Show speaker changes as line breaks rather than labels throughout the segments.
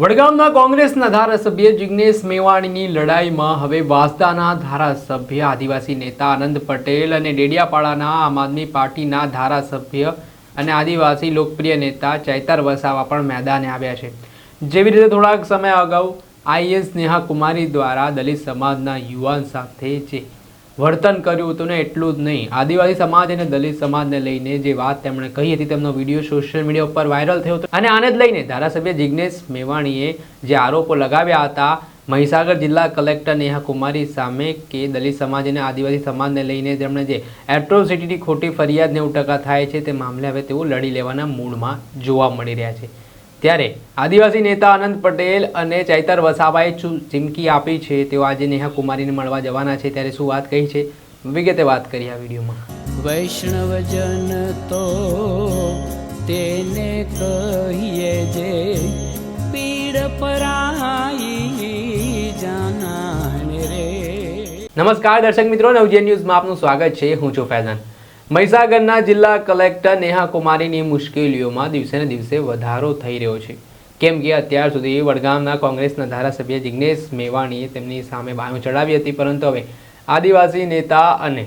વડગામના કોંગ્રેસના ધારાસભ્ય જિગ્નેશ મેવાણીની લડાઈમાં હવે વાસદાના ધારાસભ્ય, આદિવાસી નેતા આનંદ પટેલ અને ડેડિયાપાડાના આમ આદમી પાર્ટીના ધારાસભ્ય અને આદિવાસી લોકપ્રિય નેતા ચૈતર વસાવા પણ મેદાને આવ્યા છે. જેવી રીતે થોડાક સમય અગાઉ આઈએસ નેહા કુમારી દ્વારા દલિત સમાજના યુવાન સાથે જે વર્તન કર્યું હતું ને એટલું જ નહીં. આદિવાસી સમાજ અને દલિત સમાજને લઈને જે વાત તેમણે કહી હતી, તેમનો વીડિયો સોશિયલ મીડિયા ઉપર વાયરલ થયો હતો. અને આને જ લઈને ધારાસભ્ય જિગ્નેશ મેવાણીએ જે આરોપો લગાવ્યા હતા, મહીસાગર જિલ્લા કલેક્ટર નેહા કુમારી સામે કે દલિત સમાજ અને આદિવાસી સમાજને લઈને તેમણે જે એટ્રોસિટીની ખોટી ફરિયાદ નેવું ટકા થાય છે, તે મામલે હવે તેઓ લડી લેવાના મૂડમાં જોવા મળી રહ્યા છે. ત્યારે આદિવાસી નેતા આનંદ પટેલ અને ચૈતર વસાવાએ ચીમકી આપી છે. તેઓ આજે નેહા કુમારીને મળવા જવાના છે. ત્યારે શું વાત કહી છે? વિગતે વાત કરી આ વિડીયોમાં.
વૈષ્ણવજન તો તેને કહીએ જે પીડ પરાઈ જાના રે.
નમસ્કાર દર્શક મિત્રો નવજીવન ન્યૂઝમાં આપનું સ્વાગત છે. હું છું ફૈઝાન. મહીસાગરના જિલ્લા કલેક્ટર નેહા કુમારીની મુશ્કેલીઓમાં દિવસે ને દિવસે વધારો થઈ રહ્યો છે. કેમ કે અત્યાર સુધી વડગામના કોંગ્રેસના ધારાસભ્ય જિગ્નેશ મેવાણીએ તેમની સામે બાયો ચડાવી હતી, પરંતુ હવે આદિવાસી નેતા અને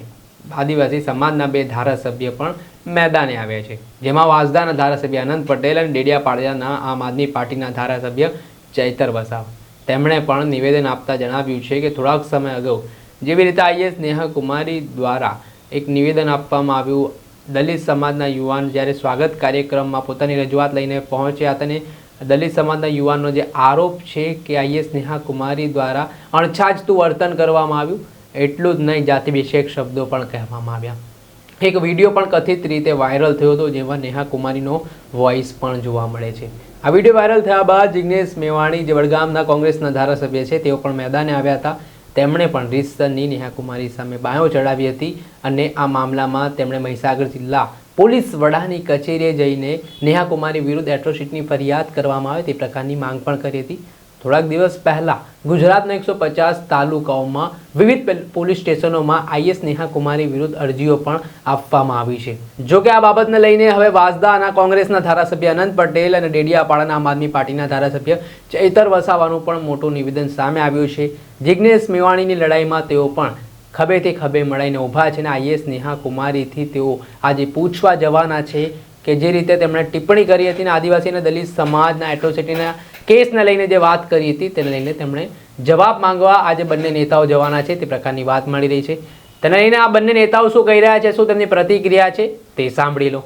આદિવાસી સમાજના બે ધારાસભ્ય પણ મેદાને આવ્યા છે. જેમાં વાંસદાના ધારાસભ્ય આનંદ પટેલ અને ડેડિયાપાડિયાના આમ આદમી પાર્ટીના ધારાસભ્ય ચૈતર વસાવ. તેમણે પણ નિવેદન આપતા જણાવ્યું છે કે થોડાક સમય અગાઉ જેવી રીતે આઈએસ નેહા કુમારી દ્વારા એક નિવેદન આપવામાં આવ્યું. દલિત સમાજના યુવાન જ્યારે સ્વાગત કાર્યક્રમમાં પોતાની રજૂઆત લઈને પહોંચ્યા હતા દલિત સમાજના યુવાનનો જે આરોપ છે કે આઈએસ નેહા કુમારી દ્વારા અણછાજતું વર્તન કરવામાં આવ્યું, એટલું જ નહીં જાતિ વિષયક શબ્દો પણ કહેવામાં આવ્યા. એક વીડિયો પણ કથિત રીતે વાયરલ થયો હતો, જેમાં નેહા કુમારીનો વોઇસ પણ જોવા મળે છે. આ વીડિયો વાયરલ થયા બાદ જિગ્નેશ મેવાણી, જે વડગામના કોંગ્રેસના ધારાસભ્ય છે, તેઓ પણ મેદાને આવ્યા હતા. તેમણે પણ રીતસરની નેહાકુમારી સામે બાયો ચડાવી હતી અને આ મામલામાં તેમણે મહીસાગર જિલ્લા પોલીસ વડાની કચેરીએ જઈને નેહાકુમારી વિરુદ્ધ એટ્રોસિટીની ફરિયાદ કરવામાં આવે તે પ્રકારની માંગ પણ કરી હતી. થોડાક દિવસ પહેલાં ગુજરાતના એકસો પચાસ તાલુકાઓમાં વિવિધ પેલ- પોલીસ સ્ટેશનોમાં આઈએસ નેહા કુમારી વિરુદ્ધ અરજીઓ પણ આપવામાં આવી છે. જો કે આ બાબતને લઈને હવે વાંસદાના કોંગ્રેસના ધારાસભ્ય અનંત પટેલ અને ડેડિયાપાડાના આમ આદમી પાર્ટીના ધારાસભ્ય ચૈતર વસાવાનું પણ મોટું નિવેદન સામે આવ્યું છે. જિગ્નેશ મેવાણીની લડાઈમાં તેઓ પણ ખભેથી ખભે મળીને ઊભા છે અને આઈએસ નેહા કુમારીથી તેઓ આજે પૂછવા જવાના છે કે જે રીતે તેમણે ટિપ્પણી કરી હતી અને આદિવાસી અને દલિત સમાજના એટ્રોસિટીના કેસને લઈને જે વાત કરી હતી તેને લઈને તેમણે જવાબ માંગવા આજે બંને નેતાઓ જવાના છે તે પ્રકારની વાત મળી રહી છે. તેને લઈને આ બંને નેતાઓ શું કહી રહ્યા છે, શું તેમની પ્રતિક્રિયા છે તે સાંભળી લો.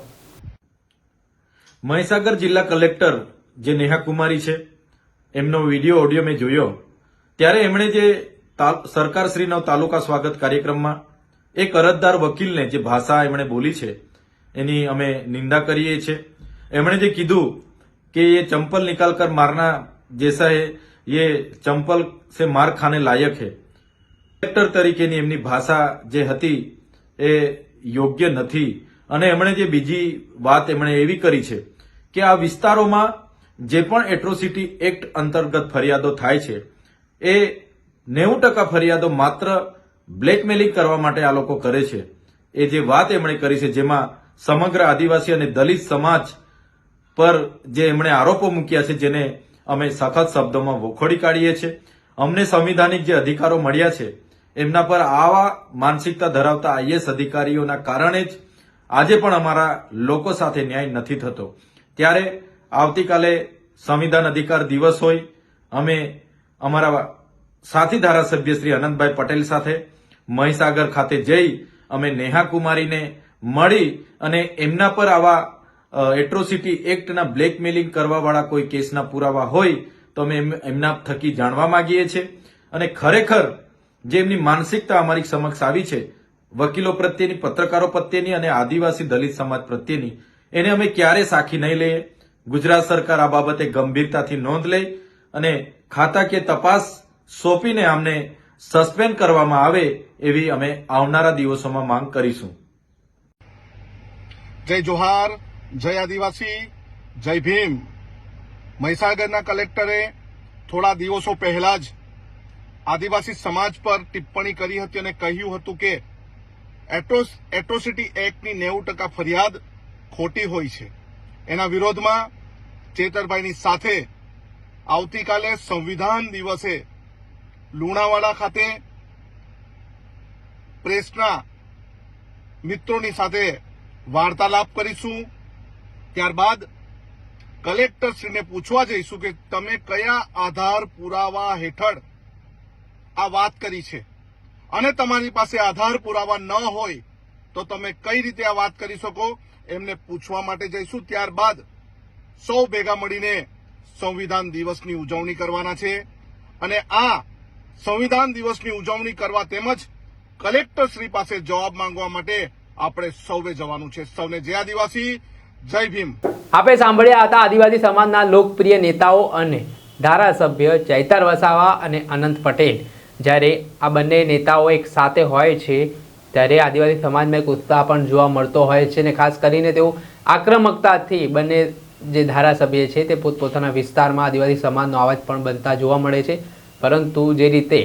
મહીસાગર જિલ્લા કલેક્ટર જે નેહા કુમારી છે, એમનો વીડિયો ઓડિયો મેં જોયો. ત્યારે એમણે જે સરકારશ્રીનો તાલુકા સ્વાગત કાર્યક્રમમાં એક અરજદાર વકીલને જે ભાષા એમણે બોલી છે એની અમે નિંદા કરીએ છીએ. એમણે જે કીધું કે એ ચંપલ નિકાલ કર મારના જૈસા હે યે ચંપલ સે માર ખાને લાયક હે. એક્ટર તરીકેની એમની ભાષા જે હતી એ યોગ્ય નથી. અને એમણે જે બીજી વાત એમણે એવી કરી છે કે આ વિસ્તારોમાં જે પણ એટ્રોસિટી એક્ટ અંતર્ગત ફરિયાદો થાય છે, એ નેવું ટકા ફરિયાદો માત્ર બ્લેકમેલિંગ કરવા માટે આ લોકો કરે છે. એ જે વાત એમણે કરી છે જેમાં સમગ્ર આદિવાસી અને દલિત સમાજ પર જે એમણે આરોપો મૂક્યા છે, જેને અમે સખત શબ્દોમાં વખોડી કાઢીએ છીએ. અમને સંવિધાનિક જે અધિકારો મળ્યા છે, એમના પર આવા માનસિકતા ધરાવતા આઈએસ અધિકારીઓના કારણે જ આજે પણ અમારા લોકો સાથે ન્યાય નથી થતો. ત્યારે આવતીકાલે સંવિધાન અધિકાર દિવસ હોય, અમે અમારા સાથી ધારાસભ્ય શ્રી અનંતભાઈ પટેલ સાથે મહીસાગર ખાતે જઈ અમે નેહા કુમારીને મળી અને એમના પર આવા એટ્રોસિટી એક્ટના બ્લેકમેલિંગ કરવાવાળા કોઈ કેસના પુરાવા હોય, તો અમે એમ- એમના થકી જાણવા માંગીએ છીએ. અને ખરેખર જે એમની માનસિકતા અમારી સમક્ષ આવી છે, વકીલો પ્રત્યેની, પત્રકારો પ્રત્યેની અને આદિવાસી દલિત સમાજ પ્રત્યેની, એને અમે ક્યારે સાખી નહીં લઈએ? ગુજરાત સરકાર આ બાબતે ગંભીરતાથી નોંધ લે અને ખાતાકીય તપાસ સોંપીને અમને સસ્પેન્ડ કરવામાં આવે એવી અમે આવનારા દિવસોમાં માંગ કરીશું.
જય જોહાર, જય આદિવાસી, જય ભીમ. મહીસાગરના કલેક્ટરે થોડા દિવસો પહેલા જ આદિવાસી સમાજ પર ટિપ્પણી કરી હતી અને કહ્યું હતું કે એટ્રોસ, એટ્રોસિટી એક્ટની નેવું ટકા ફરિયાદ ખોટી હોય છે. એના વિરોધમાં ચેતરભાઈની સાથે આવતીકાલે સંવિધાન દિવસે લુણાવાડા ખાતે પ્રેસના મિત્રોની સાથે વાર્તાલાપ કરીશું. ત્યારબાદ કલેક્ટરશ્રીને પૂછવા જઈશું કે તમે કયા આધાર પુરાવા હેઠળ આ વાત કરી છે? અને તમારી પાસે આધાર પુરાવા ન હોય તો તમે કઈ રીતે આ વાત કરી શકો? એમને પૂછવા માટે જઈશું. ત્યારબાદ સૌ ભેગા મળીને સંવિધાન દિવસની ઉજવણી કરવાના છે. અને આ સંવિધાન દિવસની ઉજવણી કરવા તેમજ કલેક્ટર શ્રી પાસે જવાબ માંગવા માટે આપણે સૌએ જવાનું છે. સૌને જય આદિવાસી, જય ભીમ.
આપણે સાંભળ્યા હતા આદિવાસી સમાજના લોકપ્રિય નેતાઓ અને ધારાસભ્ય ચૈતર વસાવા અને અનંત પટેલ. જ્યારે આ બંને નેતાઓ એક સાથે હોય છે, ત્યારે આદિવાસી સમાજમાં એક ઉત્સાહ પણ જોવા મળતો હોય છે અને ખાસ કરીને તેઓ આક્રમકતાથી બંને જે ધારાસભ્ય છે તે પોતપોતાના વિસ્તારમાં આદિવાસી સમાજનો અવાજ પણ બનતા જોવા મળે છે. પરંતુ જે રીતે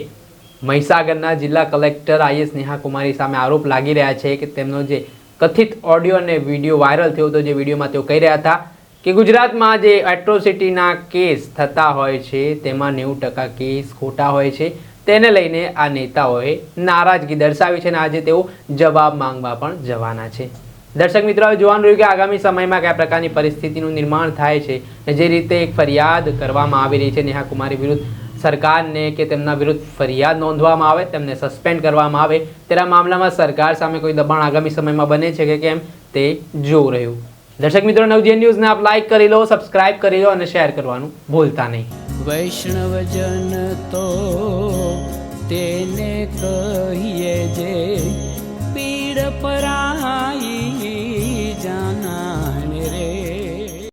મહીસાગરના જિલ્લા કલેક્ટર આઈએસ નેહા કુમારી સામે આરોપ લાગી રહ્યા છે કે તેમનો જે કથિત ઓડિયો અને વીડિયો વાયરલ થયો હતો જે વિડીયોમાં તેઓ કહી રહ્યા હતા કે ગુજરાતમાં જે એટ્રોસિટીના કેસ થતા હોય છે, તેમાં નેવું ટકા કેસ ખોટા હોય છે. તેને લઈને આ નેતાઓએ નારાજગી દર્શાવી છે અને આજે તેઓ જવાબ માંગવા પણ જવાના છે. દર્શક મિત્રો, હવે જોવાનું રહ્યું કે આગામી સમયમાં કયા પ્રકારની પરિસ્થિતિનું નિર્માણ થાય છે જે રીતે એક ફરિયાદ કરવામાં આવી રહી છે નેહા કુમારી વિરુદ્ધ. સરકારને કે તેમના વિરુદ્ધ ફરિયાદ નોંધવામાં આવે, તેમને સસ્પેન્ડ કરવામાં આવે, તેના મામલામાં સરકાર સામે કોઈ દબાણ આગામી સમયમાં બને છે કે કેમ, તે જોવું રહ્યું. દર્શક મિત્રો, નવજીવન ન્યૂઝને આપ લાઈક કરી લો સબસ્ક્રાઇબ કરી લો અને શેર કરવાનું ભૂલતા નહીં.
વૈષ્ણવજન તો તેને કહીએ જે પીડ પરાઈ